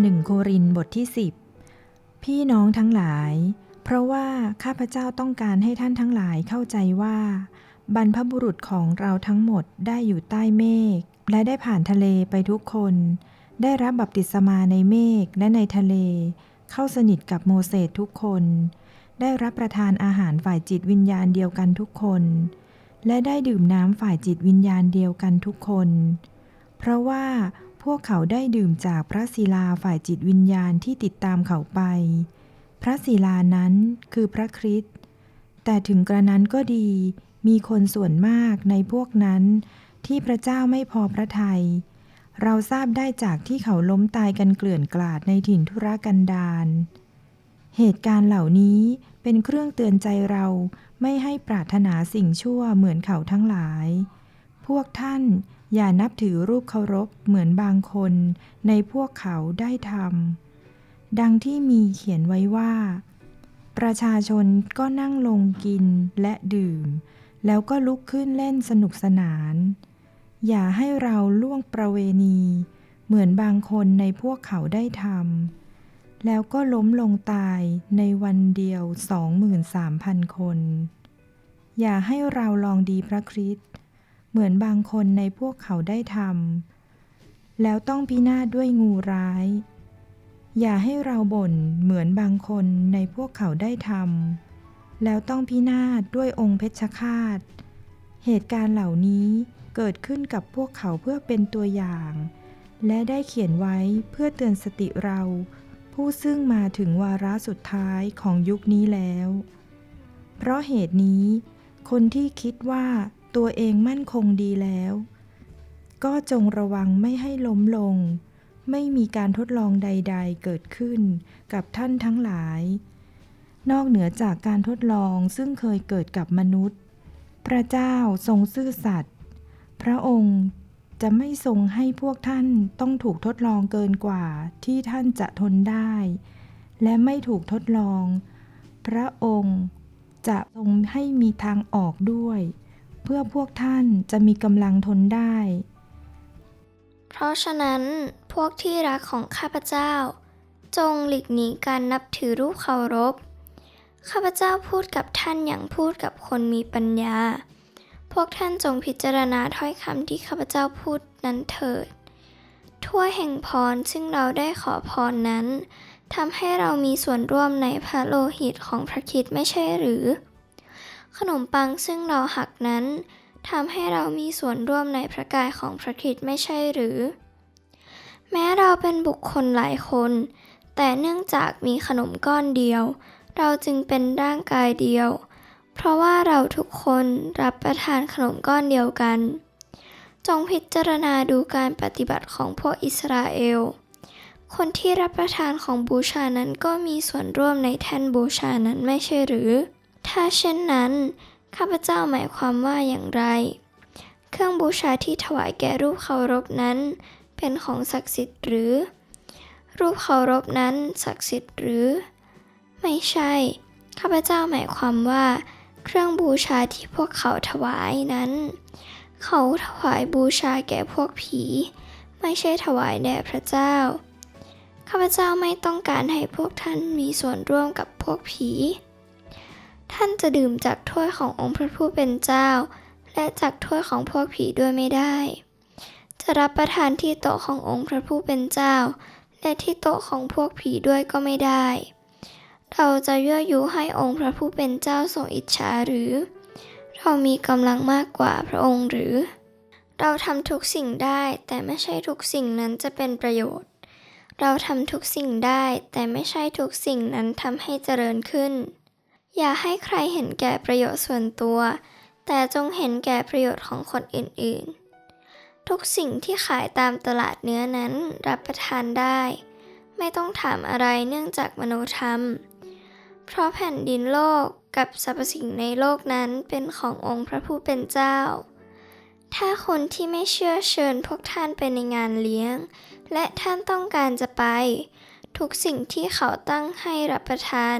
หนึ่งโครินบทที่สิบพี่น้องทั้งหลาย เพราะว่าข้าพเจ้าต้องการให้ท่านทั้งหลายเข้าใจว่า บรรพบุรุษของเราทั้งหมดได้อยู่ใต้เมฆและได้ผ่านทะเลไปทุกคน ได้รับบัพติศมาในเมฆและในทะเล เข้าสนิทกับโมเสสทุกคน ได้รับประทานอาหารฝ่ายจิตวิญญาณเดียวกันทุกคน และได้ดื่มน้ำฝ่ายจิตวิญญาณเดียวกันทุกคน เพราะว่า พวกเขาได้ดื่มจากพระศิลาฝ่ายจิตวิญญาณที่ติดตามเขาไป พระศิลานั้นคือพระคริสต์ แต่ถึงกระนั้นก็ดี มีคนส่วนมากในพวกนั้น ที่พระเจ้าไม่พอพระทยัย เราทราบได้จากที่เขาล้มตายกันเกลื่อนกลาดในถิ่นทุรกันดารเหตุการณ์เหล่านี้เป็นเครื่องเตือนใจเราไม่ให้ปรารถนาสิ่งชั่วเหมือนเขาทั้งหลาย พวกท่านอย่านับถือรูปเคารพเหมือนบางคนในพวกเขาได้ทำดังที่มีเขียนไว้ว่า ประชาชนก็นั่งลงกินและดื่ม แล้วก็ลุกขึ้นเล่นสนุกสนาน อย่าให้เราล่วงประเวณี เหมือนบางคนในพวกเขาได้ทำแล้วก็ล้มลงตายในวันเดียวสองหมื่นสามพันคน อย่าให้เราลองดีพระคริสต์ เหมือนบางคนในพวกเขาได้ทำแล้วต้องพินาศด้วยงูร้าย อย่าให้เราบ่นเหมือนบางคนในพวกเขาได้ทำแล้วต้องพินาศด้วยองค์เพชฌฆาต เหตุการณ์เหล่านี้เกิดขึ้นกับพวกเขาเพื่อเป็นตัวอย่าง และได้เขียนไว้เพื่อเตือนสติเรา ผู้ซึ่งมาถึงวาระสุดท้ายของยุคนี้แล้ว เพราะเหตุนี้ คนที่คิดว่า ตัวเองมั่นคงดีแล้ว ก็จงระวังไม่ให้ล้มลง ไม่มีการทดลองใด ๆ เกิดขึ้นกับท่านทั้งหลาย นอกเหนือจากการทดลองซึ่งเคยเกิดกับมนุษย์ พระเจ้าทรงซื่อสัตย์พระองค์จะไม่ทรงให้พวกท่านต้องถูกทดลองเกินกว่าที่ท่านจะทนได้ และไม่ถูกทดลอง พระองค์จะทรงให้มีทางออกด้วย เพื่อพวกท่านจะมีกำลังทนได้ เพราะฉะนั้นพวกที่รักของข้าพเจ้า จงหลีกหนีการนับถือรูปเคารพ ข้าพเจ้าพูดกับท่านอย่างพูดกับคนมีปัญญา พวกท่านจงพิจารณาถ้อยคำที่ข้าพเจ้าพูดนั้นเถิด ทั่วแห่งพรซึ่งเราได้ขอพรนั้นทำให้เรามีส่วนร่วมในพระโลหิตของพระคิดไม่ใช่หรือ ขนมปังซึ่งเราหักนั้นทำให้เรามีส่วนร่วมในพระกายของพระคริดไม่ใช่หรือ แม้เราเป็นบุคคลหลายคน แต่เนื่องจากมีขนมก้อนเดียว เราจึงเป็นร่างกายเดียว เพราะว่าเราทุกคนรับประทานขนมก้อนเดียวกัน จงพิจารณาดูการปฏิบัติของพวกอิสราเอล คนที่รับประทานของบูชานั้นก็มีส่วนร่วมในแท่นบูชานั้นไม่ใช่หรือ ถ้าเช่นนั้น ข้าพเจ้าหมายความว่าอย่างไร เครื่องบูชาที่ถวายแก่รูปเคารพนั้น เป็นของศักดิ์สิทธิ์หรือ รูปเคารพนั้นศักดิ์สิทธิ์หรือ ไม่ใช่ ข้าพเจ้าหมายความว่า เครื่องบูชาที่พวกเขาถวายนั้น เขาถวายบูชาแก่พวกผี ไม่ใช่ถวายแด่พระเจ้า ข้าพเจ้าไม่ต้องการให้พวกท่านมีส่วนร่วมกับพวกผี ท่านจะดื่มจากถ้วยขององค์พระผู้เป็นเจ้า และจากถ้วยของพวกผีด้วยไม่ได้ จะรับประทานที่โต๊ะขององค์พระผู้เป็นเจ้า และที่โต๊ะของพวกผีด้วยก็ไม่ได้ เราจะยั่วยุให้องค์พระผู้เป็นเจ้าทรงอิจฉาหรือ เรามีกำลังมากกว่าพระองค์หรือ เราทำทุกสิ่งได้แต่ไม่ใช่ทุกสิ่งนั้นจะเป็นประโยชน์ เราทำทุกสิ่งได้แต่ไม่ใช่ทุกสิ่งนั้นทำให้เจริญขึ้น อย่าให้ใครเห็นแก่ประโยชน์ส่วนตัว แต่จงเห็นแก่ประโยชน์ของคนอื่นๆ ทุกสิ่งที่ขายตามตลาดเนื้อนั้นรับประทานได้ ไม่ต้องถามอะไรเนื่องจากมโนธรรม เพราะแผ่นดินโลกกับสรรพสิ่งในโลกนั้นเป็นขององค์พระผู้เป็นเจ้า ถ้าคนที่ไม่เชื่อเชิญพวกท่านไปในงานเลี้ยง และท่านต้องการจะไป ทุกสิ่งที่เขาตั้งให้รับประทาน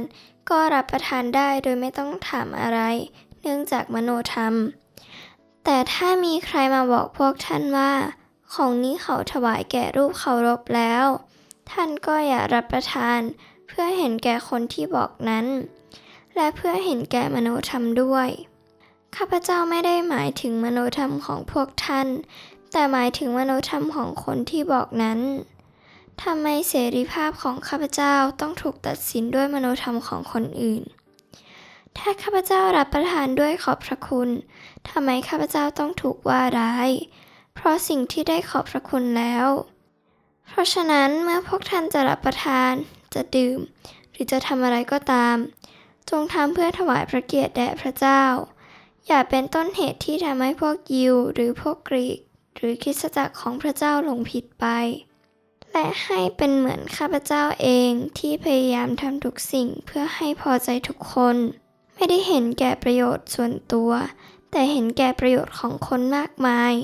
ก็รับประทานได้โดยไม่ต้องถามอะไร เนื่องจากมโนธรรม แต่ถ้ามีใครมาบอกพวกท่านว่า ของนี้เขาถวายแก่รูปเคารพแล้ว ท่านก็อย่ารับประทาน เพื่อเห็นแก่คนที่บอกนั้น และเพื่อเห็นแก่มโนธรรมด้วย ข้าพเจ้าไม่ได้หมายถึงมโนธรรมของพวกท่าน แต่หมายถึงมโนธรรมของคนที่บอกนั้น ทำไมเสรีภาพของข้าพเจ้าต้องถูกตัดสินด้วยมโนธรรมของคนอื่น ถ้าข้าพเจ้ารับประทานด้วยขอบพระคุณ ทำไมข้าพเจ้าต้องถูกว่าร้าย เพราะสิ่งที่ได้ขอบพระคุณแล้ว เพราะฉะนั้นเมื่อพวกท่านจะรับประทาน จะดื่ม หรือจะทำอะไรก็ตาม จงทำเพื่อถวายพระเกียรติแด่พระเจ้า อย่าเป็นต้นเหตุที่ทำให้พวกยิวหรือพวกกรีก หรือคริสตจักรของพระเจ้าหลงผิดไป และให้เป็นเหมือนข้าพเจ้าเองที่พยายามทำทุกสิ่งเพื่อให้พอใจทุกคน ไม่ได้เห็นแก่ประโยชน์ส่วนตัว แต่เห็นแก่ประโยชน์ของคนมากมาย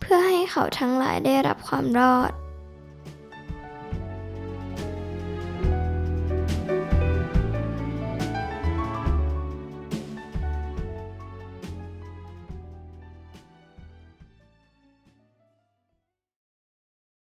เพื่อให้เขาทั้งหลายได้รับความรอด